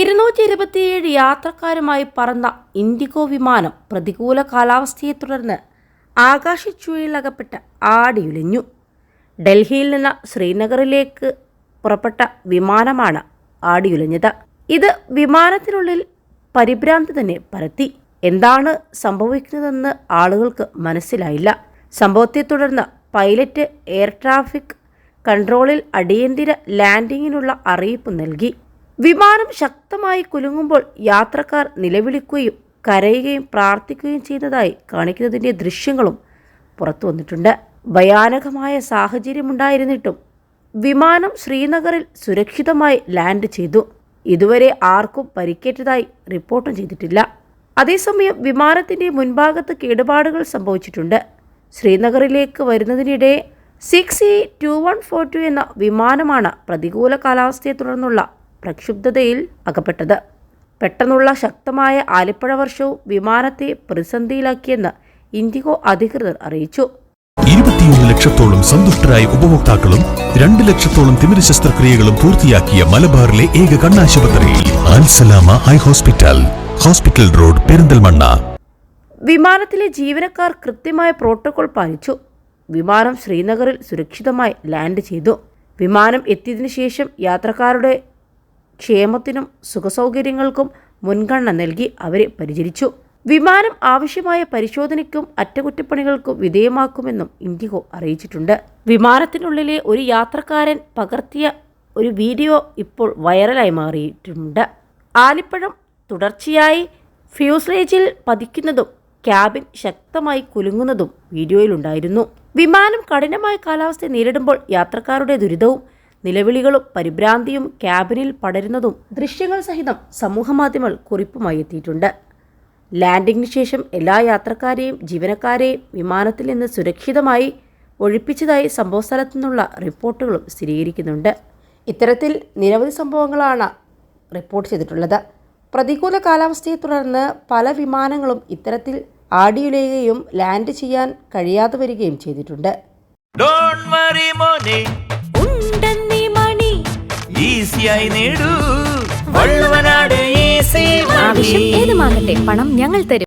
ഇരുന്നൂറ്റി ഇരുപത്തിയേഴ് യാത്രക്കാരുമായി പറന്ന ഇൻഡിഗോ വിമാനം പ്രതികൂല കാലാവസ്ഥയെ തുടർന്ന് ആകാശച്ചുഴയിലകപ്പെട്ട് ആടിയുലഞ്ഞു. ഡൽഹിയിൽ നിന്ന് ശ്രീനഗറിലേക്ക് പുറപ്പെട്ട വിമാനമാണ് ആടിയുലഞ്ഞത്. ഇത് വിമാനത്തിനുള്ളിൽ പരിഭ്രാന്തി തന്നെ പരത്തി. എന്താണ് സംഭവിക്കുന്നതെന്ന് ആളുകൾക്ക് മനസ്സിലായില്ല. സംഭവത്തെ തുടർന്ന് പൈലറ്റ് എയർ ട്രാഫിക് കൺട്രോളിൽ അടിയന്തര ലാൻഡിങ്ങിനുള്ള അറിയിപ്പ് നൽകി. വിമാനം ശക്തമായി കുലുങ്ങുമ്പോൾ യാത്രക്കാർ നിലവിളിക്കുകയും കരയുകയും പ്രാർത്ഥിക്കുകയും ചെയ്യുന്നതായി കാണിക്കുന്നതിന്റെ ദൃശ്യങ്ങളും പുറത്തു വന്നിട്ടുണ്ട്. ഭയാനകമായ സാഹചര്യമുണ്ടായിരുന്നിട്ടും വിമാനം ശ്രീനഗറിൽ സുരക്ഷിതമായി ലാൻഡ് ചെയ്തു. ഇതുവരെ ആർക്കും പരിക്കേറ്റതായി റിപ്പോർട്ടും ചെയ്തിട്ടില്ല. അതേസമയം വിമാനത്തിന്റെ മുൻഭാഗത്ത് കേടുപാടുകൾ സംഭവിച്ചിട്ടുണ്ട്. ശ്രീനഗറിലേക്ക് വരുന്നതിനിടെ six E two one four two എന്ന വിമാനമാണ് പ്രതികൂല കാലാവസ്ഥയെ തുടർന്നുള്ള പ്രക്ഷുബ്ധതയിൽ അകപ്പെട്ടത്. പെട്ടെന്നുള്ള ശക്തമായ ആലിപ്പഴ വർഷവും വിമാനത്തെ പ്രതിസന്ധിയിലാക്കിയെന്ന് ഇൻഡിഗോ അധികൃതർ അറിയിച്ചു. ഇരുപത്തിയൊന്ന് ലക്ഷത്തോളം സന്തുഷ്ടരായ ഉപഭോക്താക്കളും രണ്ട് ലക്ഷത്തോളം തിമിര ശസ്ത്രക്രിയകളും പൂർത്തിയാക്കിയ മലബാറിലെ ഏക കണ്ണാശുപത്രി Alsalama eye hospital hospital road Perinthalmanna. വിമാനത്തിലെ ജീവനക്കാർ കൃത്യമായ പ്രോട്ടോകോൾ പാലിച്ചു. വിമാനം ശ്രീനഗറിൽ സുരക്ഷിതമായി ലാൻഡ് ചെയ്തു. വിമാനം എത്തിയതിനു ശേഷം യാത്രക്കാരുടെ ക്ഷേമത്തിനും സുഖസൗകര്യങ്ങൾക്കും മുൻഗണന നൽകി അവരെ പരിചരിച്ചു. വിമാനം ആവശ്യമായ പരിശോധനയ്ക്കും അറ്റകുറ്റപ്പണികൾക്കും വിധേയമാക്കുമെന്നും ഇൻഡിഗോ അറിയിച്ചിട്ടുണ്ട്. വിമാനത്തിനുള്ളിലെ ഒരു യാത്രക്കാരൻ പകർത്തിയ ഒരു വീഡിയോ ഇപ്പോൾ വൈറലായി മാറിയിട്ടുണ്ട്. ആലിപ്പഴം തുടർച്ചയായി ഫ്യൂസ്ലേജിൽ പതിക്കുന്നതും ക്യാബിൻ ശക്തമായി കുലുങ്ങുന്നതും വീഡിയോയിലുണ്ടായിരുന്നു. വിമാനം കഠിനമായ കാലാവസ്ഥ നേരിടുമ്പോൾ യാത്രക്കാരുടെ ദുരിതവും നിലവിളികളും പരിഭ്രാന്തിയും ക്യാബിനിൽ പടരുന്നതും ദൃശ്യങ്ങൾ സഹിതം സമൂഹമാധ്യമങ്ങൾ കുറിപ്പുമായി എത്തിയിട്ടുണ്ട്. ലാൻഡിങ്ങിന് ശേഷം എല്ലാ യാത്രക്കാരെയും ജീവനക്കാരെയും വിമാനത്തിൽ നിന്ന് സുരക്ഷിതമായി ഒഴിപ്പിച്ചതായി സംഭവസ്ഥലത്തു നിന്നുള്ള റിപ്പോർട്ടുകളും സ്ഥിരീകരിക്കുന്നുണ്ട്. ഇത്തരത്തിൽ നിരവധി സംഭവങ്ങളാണ് റിപ്പോർട്ട് ചെയ്തിട്ടുള്ളത്. പ്രതികൂല കാലാവസ്ഥയെ തുടർന്ന് പല വിമാനങ്ങളും ഇത്തരത്തിൽ ആടിയുലയുകയും ലാൻഡ് ചെയ്യാൻ കഴിയാതെ വരികയും ചെയ്തിട്ടുണ്ട്. ഈസിയായി നേടൂ. ഏതുമാകട്ടെ പണം ഞങ്ങൾ തരും.